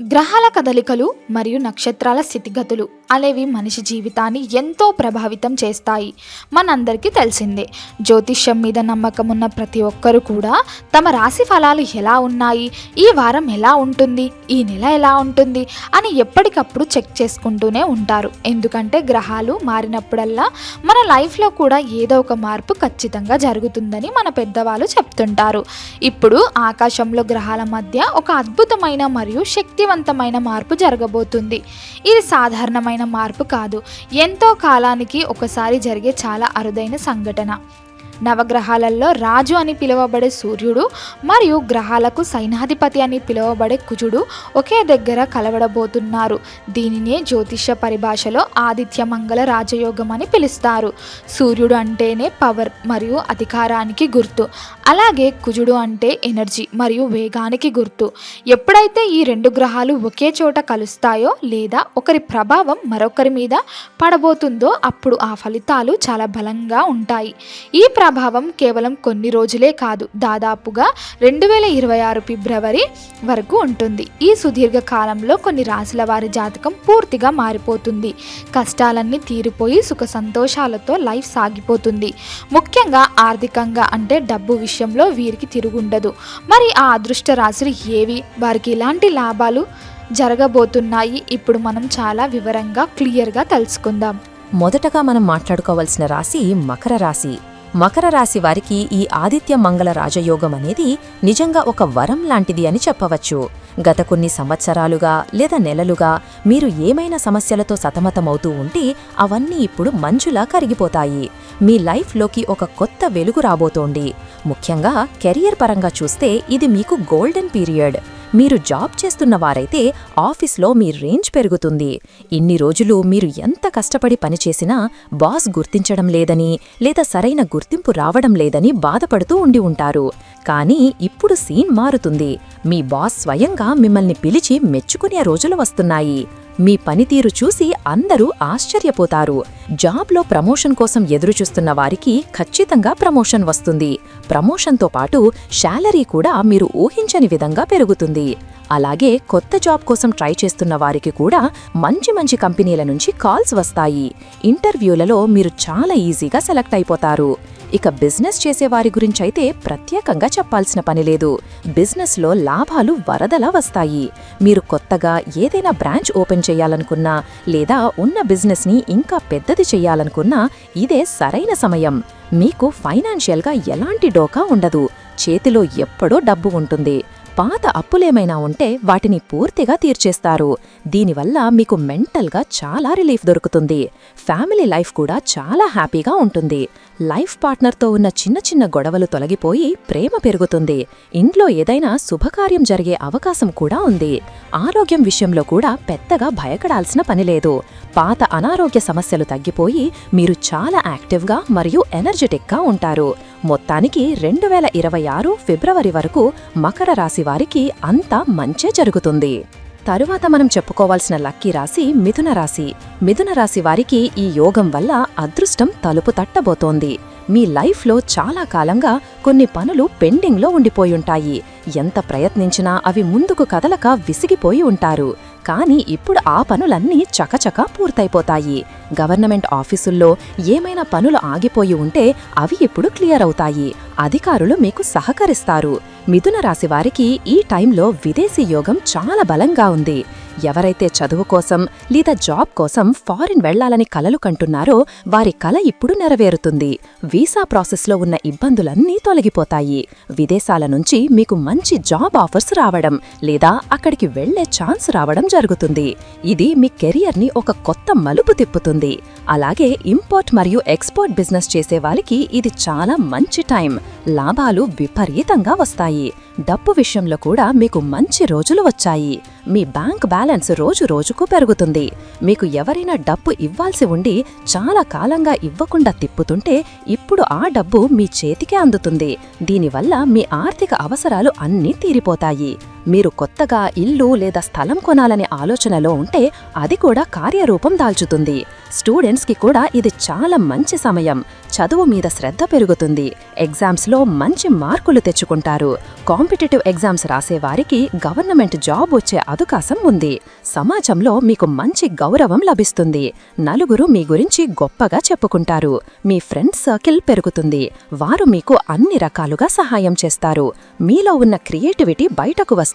గ్రహాల కదలికలు మరియు నక్షత్రాల స్థితిగతులు అనేవి మనిషి జీవితాన్ని ఎంతో ప్రభావితం చేస్తాయి. మనందరికీ తెలిసిందే జ్యోతిష్యం మీద నమ్మకం ఉన్న ప్రతి ఒక్కరు కూడా తమ రాశి ఫలాలు ఎలా ఉన్నాయి ఈ వారం ఎలా ఉంటుంది ఈ నెల ఎలా ఉంటుంది అని ఎప్పటికప్పుడు చెక్ చేసుకుంటూనే ఉంటారు. ఎందుకంటే గ్రహాలు మారినప్పుడల్లా మన లైఫ్లో కూడా ఏదో ఒక మార్పు ఖచ్చితంగా జరుగుతుందని మన పెద్దవాళ్ళు చెప్తుంటారు. ఇప్పుడు ఆకాశంలో గ్రహాల మధ్య ఒక అద్భుతమైన మరియు శక్తి శక్తివంతమైన మార్పు జరగబోతుంది. ఇది సాధారణమైన మార్పు కాదు. ఎంతో కాలానికి ఒకసారి జరిగే చాలా అరుదైన సంఘటన. నవగ్రహాలలో రాజు అని పిలువబడే సూర్యుడు మరియు గ్రహాలకు సైనాధిపతి అని పిలువబడే కుజుడు ఒకే దగ్గర కలవడబోతున్నారు. దీనినే జ్యోతిష పరిభాషలో ఆదిత్య మంగళ రాజయోగం అని పిలుస్తారు. సూర్యుడు అంటేనే పవర్ మరియు అధికారానికి గుర్తు. అలాగే కుజుడు అంటే ఎనర్జీ మరియు వేగానికి గుర్తు. ఎప్పుడైతే ఈ రెండు గ్రహాలు ఒకే చోట కలుస్తాయో లేదా ఒకరి ప్రభావం మరొకరి మీద పడబోతుందో అప్పుడు ఆ ఫలితాలు చాలా బలంగా ఉంటాయి. ఈ ప్రభావం కేవలం కొన్ని రోజులే కాదు దాదాపుగా రెండు వేల ఇరవై ఆరు ఫిబ్రవరి వరకు ఉంటుంది. ఈ సుదీర్ఘ కాలంలో కొన్ని రాశుల వారి జాతకం పూర్తిగా మారిపోతుంది. కష్టాలన్నీ తీరిపోయి సుఖ సంతోషాలతో లైఫ్ సాగిపోతుంది. ముఖ్యంగా ఆర్థికంగా అంటే డబ్బు విషయంలో వీరికి తిరుగుండదు. మరి ఆ అదృష్ట రాశులు ఏవి? వారికి ఇలాంటి లాభాలు జరగబోతున్నాయి? ఇప్పుడు మనం చాలా వివరంగా క్లియర్గా తెలుసుకుందాం. మొదటగా మనం మాట్లాడుకోవాల్సిన రాశి మకర రాశి. మకర రాశి వారికి ఈ ఆదిత్య మంగళ రాజయోగం అనేది నిజంగా ఒక వరం లాంటిది అని చెప్పవచ్చు. గత కొన్ని సంవత్సరాలుగా లేదా నెలలుగా మీరు ఏమైనా సమస్యలతో సతమతమవుతూ ఉంటే అవన్నీ ఇప్పుడు మంచులా కరిగిపోతాయి. మీ లైఫ్లోకి ఒక కొత్త వెలుగు రాబోతోంది. ముఖ్యంగా కెరియర్ పరంగా చూస్తే ఇది మీకు గోల్డెన్ పీరియడ్. మీరు జాబ్ చేస్తున్న వారైతే ఆఫీస్లో మీ రేంజ్ పెరుగుతుంది. ఇన్ని రోజులు మీరు ఎంత కష్టపడి పనిచేసినా బాస్ గుర్తించడం లేదని లేదా సరైన గుర్తింపు రావడం లేదని బాధపడుతూ ఉండి ఉంటారు. కానీ ఇప్పుడు సీన్ మారుతుంది. మీ బాస్ స్వయంగా మిమ్మల్ని పిలిచి మెచ్చుకునే రోజులు వస్తున్నాయి. మీ పనితీరు చూసి అందరూ ఆశ్చర్యపోతారు. జాబ్లో ప్రమోషన్ కోసం ఎదురుచూస్తున్న వారికి ఖచ్చితంగా ప్రమోషన్ వస్తుంది. ప్రమోషన్తో పాటు శాలరీ కూడా మీరు ఊహించని విధంగా పెరుగుతుంది. అలాగే కొత్త జాబ్ కోసం ట్రై చేస్తున్న వారికి కూడా మంచి మంచి కంపెనీల నుంచి కాల్స్ వస్తాయి. ఇంటర్వ్యూలలో మీరు చాలా ఈజీగా సెలెక్ట్ అయిపోతారు. ఇక బిజినెస్ చేసేవారి గురించైతే ప్రత్యేకంగా చెప్పాల్సిన పనిలేదు బిజినెస్లో లాభాలు వరదలా వస్తాయి. మీరు కొత్తగా ఏదైనా బ్రాంచ్ ఓపెన్ చేయాలనుకున్నా లేదా ఉన్న బిజినెస్ని ఇంకా పెద్దది చెయ్యాలనుకున్నా ఇదే సరైన సమయం. మీకు ఫైనాన్షియల్గా ఎలాంటి డోకా ఉండదు. చేతిలో ఎప్పుడో డబ్బు ఉంటుంది. పాత అప్పులేమైనా ఉంటే వాటిని పూర్తిగా తీర్చేస్తారు. దీనివల్ల మీకు మెంటల్గా చాలా రిలీఫ్ దొరుకుతుంది. ఫ్యామిలీ లైఫ్ కూడా చాలా హ్యాపీగా ఉంటుంది. లైఫ్ పార్ట్నర్తో ఉన్న చిన్న చిన్న గొడవలు తొలగిపోయి ప్రేమ పెరుగుతుంది. ఇంట్లో ఏదైనా శుభకార్యం జరిగే అవకాశం కూడా ఉంది. ఆరోగ్యం విషయంలో కూడా పెద్దగా భయపడాల్సిన పనిలేదు పాత అనారోగ్య సమస్యలు తగ్గిపోయి మీరు చాలా యాక్టివ్గా మరియు ఎనర్జెటిక్గా ఉంటారు. మొత్తానికి రెండు వేల ఇరవై ఆరు ఫిబ్రవరి వరకు మకర రాశి వారికి అంతా మంచే జరుగుతుంది. తరువాత మనం చెప్పుకోవాల్సిన లక్కీ రాశి మిథున రాశి. మిథున రాశి వారికి ఈ యోగం వల్ల అదృష్టం తలుపు తట్టబోతోంది. మీ లైఫ్లో చాలా కాలంగా కొన్ని పనులు పెండింగ్లో ఉండిపోయుంటాయి. ఎంత ప్రయత్నించినా అవి ముందుకు కదలక విసిగిపోయి ఉంటారు. కానీ ఇప్పుడు ఆ పనులన్నీ చకచక పూర్తయిపోతాయి. గవర్నమెంట్ ఆఫీసుల్లో ఏమైనా పనులు ఆగిపోయి ఉంటే అవి ఇప్పుడు క్లియర్ అవుతాయి. అధికారులు మీకు సహకరిస్తారు. మిథున రాశి వారికి ఈ టైంలో విదేశీ యోగం చాలా బలంగా ఉంది. ఎవరైతే చదువు కోసం లేదా జాబ్ కోసం ఫారిన్ వెళ్ళాలని కలలు కంటున్నారో వారి కల ఇప్పుడు నెరవేరుతుంది. వీసా ప్రాసెస్లో ఉన్న ఇబ్బందులన్నీ తొలగిపోతాయి. విదేశాల నుంచి మీకు మంచి జాబ్ ఆఫర్స్ రావడం లేదా అక్కడికి వెళ్ళే ఛాన్స్ రావడం జరుగుతుంది. ఇది మీ కెరియర్ని ఒక కొత్త మలుపు తిప్పుతుంది. అలాగే ఇంపోర్ట్ మరియు ఎక్స్పోర్ట్ బిజినెస్ చేసే వాళ్ళకి ఇది చాలా మంచి టైం లాభాలు విపరీతంగా వస్తాయి. డబ్బు విషయంలో కూడా మీకు మంచి రోజులు వచ్చాయి. మీ బ్యాంక్ బ్యాలెన్స్ రోజు రోజుకు పెరుగుతుంది. మీకు ఎవరైనా డబ్బు ఇవ్వాల్సి ఉండి చాలా కాలంగా ఇవ్వకుండా తిప్పుతుంటే ఇప్పుడు ఆ డబ్బు మీ చేతికే అందుతుంది. దీనివల్ల మీ ఆర్థిక అవసరాలు అన్నీ తీరిపోతాయి. మీరు కొత్తగా ఇల్లు లేదా స్థలం కొనాలనే ఆలోచనలో ఉంటే అది కూడా కార్యరూపం దాల్చుతుంది. స్టూడెంట్స్కి కూడా ఇది చాలా మంచి సమయం. చదువు మీద శ్రద్ధ పెరుగుతుంది. ఎగ్జామ్స్లో మంచి మార్కులు తెచ్చుకుంటారు. కాంపిటేటివ్ ఎగ్జామ్స్ రాసేవారికి గవర్నమెంట్ జాబ్ వచ్చే అవకాశం ఉంది. సమాజంలో మీకు మంచి గౌరవం లభిస్తుంది. నలుగురు మీ గురించి గొప్పగా చెప్పుకుంటారు. మీ ఫ్రెండ్స్ సర్కిల్ పెరుగుతుంది. వారు మీకు అన్ని రకాలుగా సహాయం చేస్తారు. మీలో ఉన్న క్రియేటివిటీ బయటకు వస్తుంది.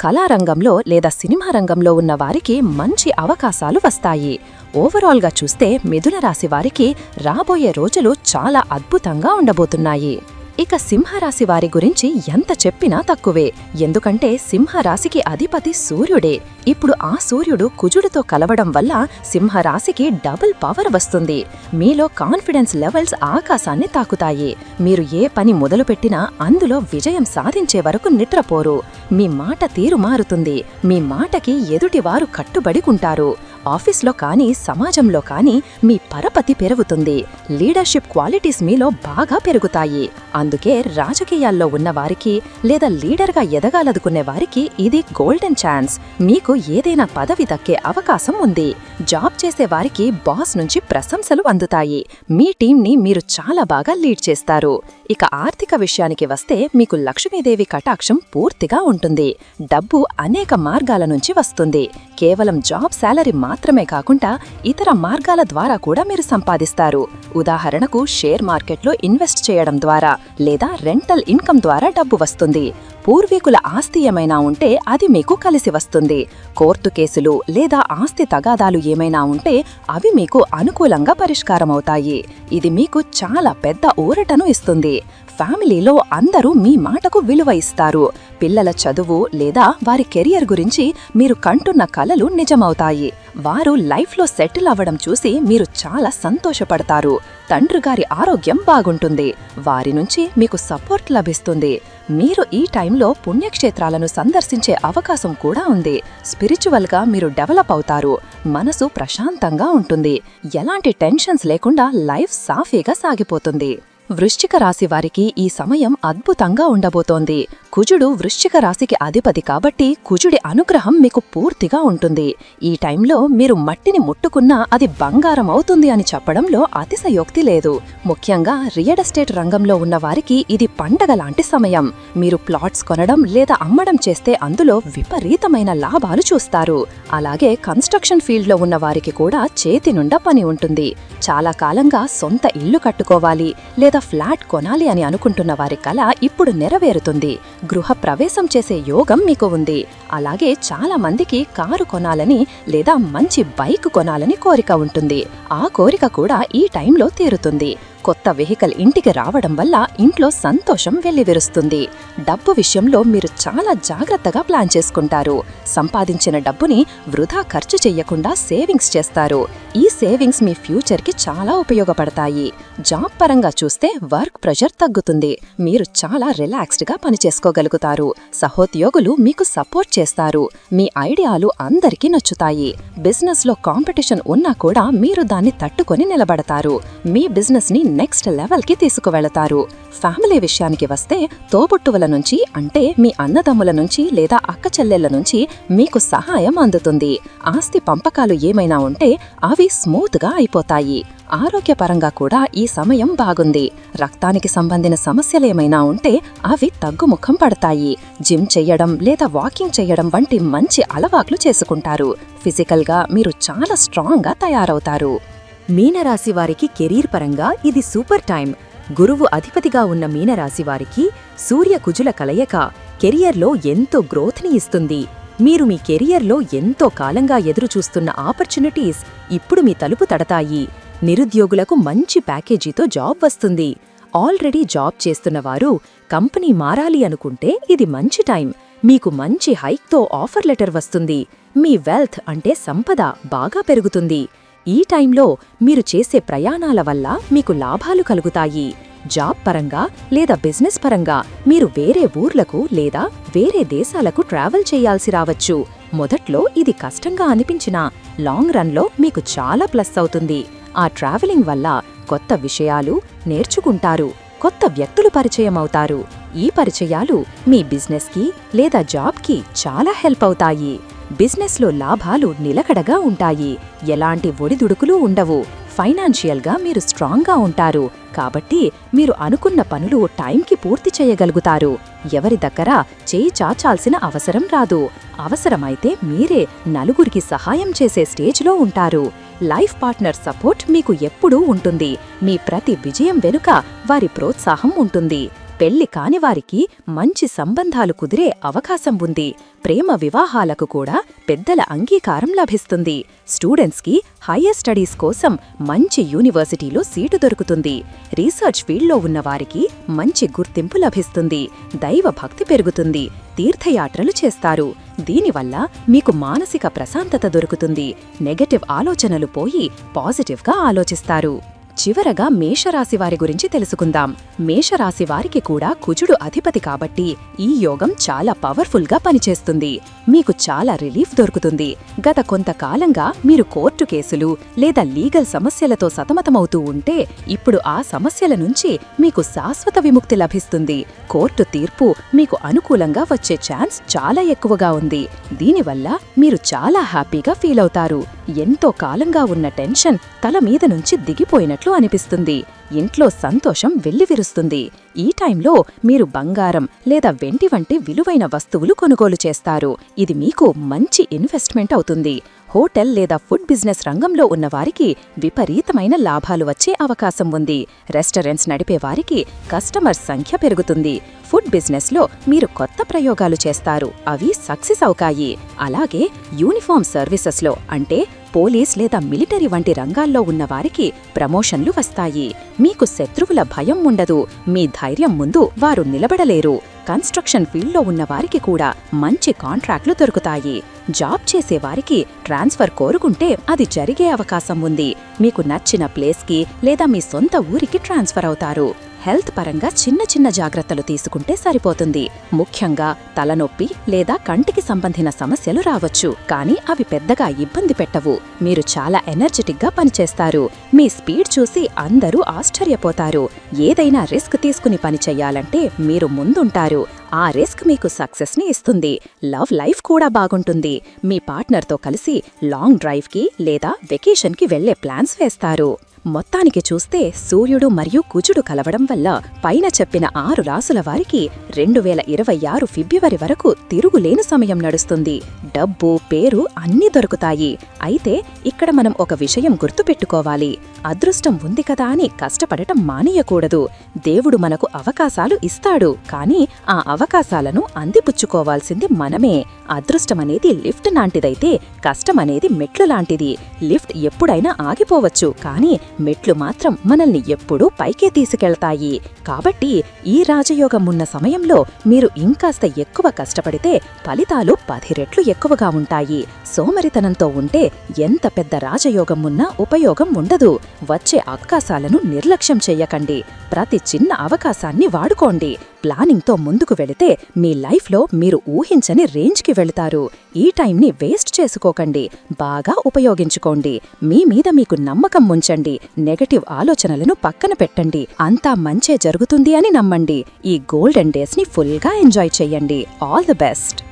కళారంగంలో లేదా సినిమా రంగంలో ఉన్న వారికి మంచి అవకాశాలు వస్తాయి. ఓవరాల్గా చూస్తే మిథున రాశి వారికి రాబోయే రోజులు చాలా అద్భుతంగా ఉండబోతున్నాయి. ఇక సింహరాశి వారి గురించి ఎంత చెప్పినా తక్కువే. ఎందుకంటే సింహరాశికి అధిపతి సూర్యుడే. ఇప్పుడు ఆ సూర్యుడు కుజుడితో కలవడం వల్ల సింహరాశికి డబుల్ పవర్ వస్తుంది. మీలో కాన్ఫిడెన్స్ లెవెల్స్ ఆకాశాన్ని తాకుతాయి. మీరు ఏ పని మొదలుపెట్టినా అందులో విజయం సాధించే వరకు నిద్రపోరు. మీ మాట తీరు మారుతుంది. మీ మాటకి ఎదుటివారు కట్టుబడికుంటారు ఆఫీస్లో కానీ సమాజంలో కానీ మీ పరపతి పెరుగుతుంది. లీడర్షిప్ క్వాలిటీస్ మీలో బాగా పెరుగుతాయి. అందుకే రాజకీయాల్లో ఉన్నవారికి లేదా లీడర్గా ఎదగాలనుకునే వారికి ఇది గోల్డెన్ ఛాన్స్. మీకు ఏదైనా పదవి దక్కే అవకాశం ఉంది. జాబ్ చేసే వారికి బాస్ నుంచి ప్రశంసలు అందుతాయి. మీ టీంని మీరు చాలా బాగా లీడ్ చేస్తారు. ఇక ఆర్థిక విషయానికి వస్తే మీకు లక్ష్మీదేవి కటాక్షం పూర్తిగా ఉంటుంది. డబ్బు అనేక మార్గాల నుంచి వస్తుంది. కేవలం జాబ్ శాలరీ మాత్రమే కాకుండా ఇతర మార్గాల ద్వారా కూడా మీరు సంపాదిస్తారు. ఉదాహరణకు షేర్ మార్కెట్లో ఇన్వెస్ట్ చేయడం ద్వారా లేదా రెంటల్ ఇన్కమ్ ద్వారా డబ్బు వస్తుంది. పూర్వీకుల ఆస్తి ఏమైనా ఉంటే అది మీకు కలిసి వస్తుంది. కోర్టు కేసులు లేదా ఆస్తి తగాదాలు ఏమైనా ఉంటే అవి మీకు అనుకూలంగా పరిష్కారమవుతాయి. ఇది మీకు చాలా పెద్ద ఊరటను ఇస్తుంది. ఫ్యామిలీలో అందరూ మీ మాటకు విలువ ఇస్తారు. పిల్లల చదువు లేదా వారి కెరియర్ గురించి మీరు కంటున్న కలలు నిజమవుతాయి. వారు లైఫ్లో సెటిల్ అవ్వడం చూసి మీరు చాలా సంతోషపడతారు. తండ్రి గారి ఆరోగ్యం బాగుంటుంది. వారి నుంచి మీకు సపోర్ట్ లభిస్తుంది. మీరు ఈ టైంలో పుణ్యక్షేత్రాలను సందర్శించే అవకాశం కూడా ఉంది. స్పిరిచువల్గా మీరు డెవలప్ అవుతారు. మనసు ప్రశాంతంగా ఉంటుంది. ఎలాంటి టెన్షన్స్ లేకుండా లైఫ్ సాఫీగా సాగిపోతుంది. వృశ్చిక రాశి వారికి ఈ సమయం అద్భుతంగా ఉండబోతోంది. కుజుడు వృశ్చిక రాశికి అధిపతి కాబట్టి కుజుడి అనుగ్రహం మీకు పూర్తిగా ఉంటుంది. ఈ టైంలో మీరు మట్టిని ముట్టుకున్నా అది బంగారం అవుతుంది అని చెప్పడంలో అతిశయోక్తి లేదు. ముఖ్యంగా రియల్ ఎస్టేట్ రంగంలో ఉన్న వారికి ఇది పండగ లాంటి సమయం. మీరు ప్లాట్స్ కొనడం లేదా అమ్మడం చేస్తే అందులో విపరీతమైన లాభాలు చూస్తారు. అలాగే కన్స్ట్రక్షన్ ఫీల్డ్లో ఉన్న వారికి కూడా చేతి నుండా పని ఉంటుంది. చాలా కాలంగా సొంత ఇల్లు కట్టుకోవాలి లేదా ఫ్లాట్ కొనాలి అని అనుకుంటున్న వారి కల ఇప్పుడు నెరవేరుతుంది. గృహ ప్రవేశం చేసే యోగం మీకు ఉంది. అలాగే చాలా మందికి కారు కొనాలని లేదా మంచి బైక్ కొనాలని కోరిక ఉంటుంది. ఆ కోరిక కూడా ఈ టైంలో తీరుతుంది. కొత్త వెహికల్ ఇంటికి రావడం వల్ల ఇంట్లో సంతోషం వెల్లివిరుస్తుంది. డబ్బు విషయంలో మీరు చాలా జాగ్రత్తగా ప్లాన్ చేసుకుంటారు. సంపాదించిన డబ్బుని వృధా ఖర్చు చెయ్యకుండా సేవింగ్స్ చేస్తారు. ఈ సేవింగ్స్ మీ ఫ్యూచర్కి చాలా ఉపయోగపడతాయి. జాబ్ పరంగా చూస్తే వర్క్ ప్రెషర్ తగ్గుతుంది. మీరు చాలా రిలాక్స్డ్గా పనిచేసుకోగలుగుతారు సహోద్యోగులు మీకు సపోర్ట్ చేస్తారు. మీ ఐడియాలు అందరికీ నచ్చుతాయి. బిజినెస్లో కాంపిటీషన్ ఉన్నా కూడా మీరు దాన్ని తట్టుకొని నిలబడతారు. మీ బిజినెస్ని నెక్స్ట్ లెవెల్కి తీసుకువెళతారు. ఫ్యామిలీ విషయానికి వస్తే తోబుట్టువుల నుంచి అంటే మీ అన్నదమ్ముల నుంచి లేదా అక్క చెల్లెళ్ళ నుంచి మీకు సహాయం అందుతుంది. ఆస్తి పంపకాలు ఏమైనా ఉంటే అవి స్మూత్గా అయిపోతాయి. ఆరోగ్యపరంగా కూడా ఈ సమయం బాగుంది. రక్తానికి సంబంధించిన సమస్యలేమైనా ఉంటే అవి తగ్గుముఖం పడతాయి. జిమ్ చేయడం లేదా వాకింగ్ చేయడం వంటి మంచి అలవాట్లు చేసుకుంటారు. ఫిజికల్గా మీరు చాలా స్ట్రాంగ్గా తయారవుతారు. మీనరాశి వారికి కెరీర్ పరంగా ఇది సూపర్ టైం. గురువు అధిపతిగా ఉన్న మీనరాశి వారికి సూర్య కుజుల కలయిక కెరియర్లో ఎంతో గ్రోత్ని ఇస్తుంది. మీరు మీ కెరియర్లో ఎంతో కాలంగా ఎదురుచూస్తున్న ఆపర్చునిటీస్ ఇప్పుడు మీ తలుపు తడతాయి. నిరుద్యోగులకు మంచి ప్యాకేజీతో జాబ్ వస్తుంది. ఆల్రెడీ జాబ్ చేస్తున్నవారు కంపెనీ మారాలి అనుకుంటే ఇది మంచి టైం. మీకు మంచి హైక్తో ఆఫర్ లెటర్ వస్తుంది. మీ వెల్త్ అంటే సంపద బాగా పెరుగుతుంది. ఈ టైంలో మీరు చేసే ప్రయాణాల వల్ల మీకు లాభాలు కలుగుతాయి. జాబ్ పరంగా లేదా బిజినెస్ పరంగా మీరు వేరే ఊర్లకు లేదా వేరే దేశాలకు ట్రావెల్ చేయాల్సి రావచ్చు. మొదట్లో ఇది కష్టంగా అనిపించినా లాంగ్ రన్లో మీకు చాలా ప్లస్ అవుతుంది. ఆ ట్రావెలింగ్ వల్ల కొత్త విషయాలు నేర్చుకుంటారు. కొత్త వ్యక్తులు పరిచయం అవుతారు. ఈ పరిచయాలు మీ బిజినెస్కి లేదా జాబ్కి చాలా హెల్ప్ అవుతాయి. బిజినెస్లో లాభాలు నిలకడగా ఉంటాయి. ఎలాంటి ఒడిదుడుకులు ఉండవు. ఫైనాన్షియల్గా మీరు స్ట్రాంగ్గా ఉంటారు. కాబట్టి మీరు అనుకున్న పనులు టైంకి పూర్తి చేయగలుగుతారు. ఎవరి దగ్గర చేయి చాచాల్సిన అవసరం రాదు. అవసరమైతే మీరే నలుగురికి సహాయం చేసే స్టేజ్లో ఉంటారు. లైఫ్ పార్ట్నర్ సపోర్ట్ మీకు ఎప్పుడూ ఉంటుంది. మీ ప్రతి విజయం వెనుక వారి ప్రోత్సాహం ఉంటుంది. పెళ్ళి కానివారికి మంచి సంబంధాలు కుదిరే అవకాశం ఉంది. ప్రేమ వివాహాలకు కూడా పెద్దల అంగీకారం లభిస్తుంది. స్టూడెంట్స్కి హయ్యర్ స్టడీస్ కోసం మంచి యూనివర్సిటీలో సీటు దొరుకుతుంది. రీసెర్చ్ ఫీల్డ్లో ఉన్నవారికి మంచి గుర్తింపు లభిస్తుంది. దైవ భక్తి పెరుగుతుంది. తీర్థయాత్రలు చేస్తారు. దీనివల్ల మీకు మానసిక ప్రశాంతత దొరుకుతుంది. నెగటివ్ ఆలోచనలు పోయి పాజిటివ్గా ఆలోచిస్తారు. చివరగా మేషరాశి వారి గురించి తెలుసుకుందాం. మేషరాశి వారికి కూడా కుజుడు అధిపతి కాబట్టి ఈ యోగం చాలా పవర్ఫుల్గా పనిచేస్తుంది. మీకు చాలా రిలీఫ్ దొరుకుతుంది. గత కొంతకాలంగా మీరు కోర్టు కేసులు లేదా లీగల్ సమస్యలతో సతమతమవుతూ ఉంటే ఇప్పుడు ఆ సమస్యల నుంచి మీకు శాశ్వత విముక్తి లభిస్తుంది. కోర్టు తీర్పు మీకు అనుకూలంగా వచ్చే ఛాన్స్ చాలా ఎక్కువగా ఉంది. దీనివల్ల మీరు చాలా హ్యాపీగా ఫీల్ అవుతారు. ఎంతో కాలంగా ఉన్న టెన్షన్ తల మీద నుంచి దిగిపోయినట్లు అనిపిస్తుంది. ఇంట్లో సంతోషం వెల్లివిరుస్తుంది. ఈ టైంలో మీరు బంగారం లేదా వెండి వంటి విలువైన వస్తువులు కొనుగోలు చేస్తారు. ఇది మీకు మంచి ఇన్వెస్ట్మెంట్ అవుతుంది. హోటల్ లేదా ఫుడ్ బిజినెస్ రంగంలో ఉన్నవారికి విపరీతమైన లాభాలు వచ్చే అవకాశం ఉంది. రెస్టారెంట్స్ నడిపేవారికి కస్టమర్ సంఖ్య పెరుగుతుంది. ఫుడ్ బిజినెస్లో మీరు కొత్త ప్రయోగాలు చేస్తారు. అవి సక్సెస్ అవుతాయి. అలాగే యూనిఫామ్ సర్వీసెస్లో అంటే పోలీస్ లేదా మిలిటరీ వంటి రంగాల్లో ఉన్నవారికి ప్రమోషన్లు వస్తాయి. మీకు శత్రువుల భయం ఉండదు. మీ ధైర్యం ముందు వారు నిలబడలేరు. కన్స్ట్రక్షన్ ఫీల్డ్లో ఉన్నవారికి కూడా మంచి కాంట్రాక్ట్లు దొరుకుతాయి. జాబ్ చేసేవారికి ట్రాన్స్ఫర్ కోరుకుంటే అది జరిగే అవకాశం ఉంది. మీకు నచ్చిన ప్లేస్కి లేదా మీ సొంత ఊరికి ట్రాన్స్ఫర్ అవుతారు. హెల్త్ పరంగా చిన్న చిన్న జాగ్రత్తలు తీసుకుంటే సరిపోతుంది. ముఖ్యంగా తలనొప్పి లేదా కంటికి సంబంధించిన సమస్యలు రావచ్చు. కానీ అవి పెద్దగా ఇబ్బంది పెట్టవు. మీరు చాలా ఎనర్జెటిక్గా పనిచేస్తారు. మీ స్పీడ్ చూసి అందరూ ఆశ్చర్యపోతారు. ఏదైనా రిస్క్ తీసుకుని పని చెయ్యాలంటే మీరు ముందుంటారు. ఆ రిస్క్ మీకు సక్సెస్ని ఇస్తుంది. లవ్ లైఫ్ కూడా బాగుంటుంది. మీ పార్ట్నర్తో కలిసి లాంగ్ డ్రైవ్కి లేదా వెకేషన్కి వెళ్ళే ప్లాన్స్ వేస్తారు. మొత్తానికి చూస్తే సూర్యుడు మరియు కుజుడు కలవడం వల్ల పైన చెప్పిన ఆరు రాసుల వారికి రెండు వేల ఇరవై ఆరు ఫిబ్రవరి వరకు తిరుగులేని సమయం నడుస్తుంది. డబ్బు పేరు అన్నీ దొరుకుతాయి. అయితే ఇక్కడ మనం ఒక విషయం గుర్తుపెట్టుకోవాలి. అదృష్టం ఉంది కదా అని కష్టపడటం మానేయకూడదు. దేవుడు మనకు అవకాశాలు ఇస్తాడు. కానీ ఆ అవకాశాలను అందిపుచ్చుకోవాల్సింది మనమే. అదృష్టమనేది లిఫ్ట్ లాంటిదైతే కష్టమనేది మెట్లు లాంటిది. లిఫ్ట్ ఎప్పుడైనా ఆగిపోవచ్చు కానీ మెట్లు మాత్రం మనల్ని ఎప్పుడూ పైకే తీసుకెళ్తాయి. కాబట్టి ఈ రాజయోగం ఉన్న సమయంలో మీరు ఇంకాస్త ఎక్కువ కష్టపడితే ఫలితాలు పది రెట్లు ఎక్కువగా ఉంటాయి. సోమరితనంతో ఉంటే ఎంత పెద్ద రాజయోగం ఉన్నా ఉపయోగం ఉండదు. వచ్చే అవకాశాలను నిర్లక్ష్యం చేయకండి. ప్రతి చిన్న అవకాశాన్ని వాడుకోండి. ప్లానింగ్తో ముందుకు వెళితే మీ లైఫ్లో మీరు ఊహించని రేంజ్కి వెళతారు. ఈ టైంని వేస్ట్ చేసుకోకండి. బాగా ఉపయోగించుకోండి. మీ మీద మీకు నమ్మకం ఉంచండి. నెగటివ్ ఆలోచనలను పక్కన పెట్టండి. అంతా మంచే జరుగుతుంది అని నమ్మండి. ఈ గోల్డెన్ డేస్ని ఫుల్గా ఎంజాయ్ చెయ్యండి ఆల్ ది బెస్ట్.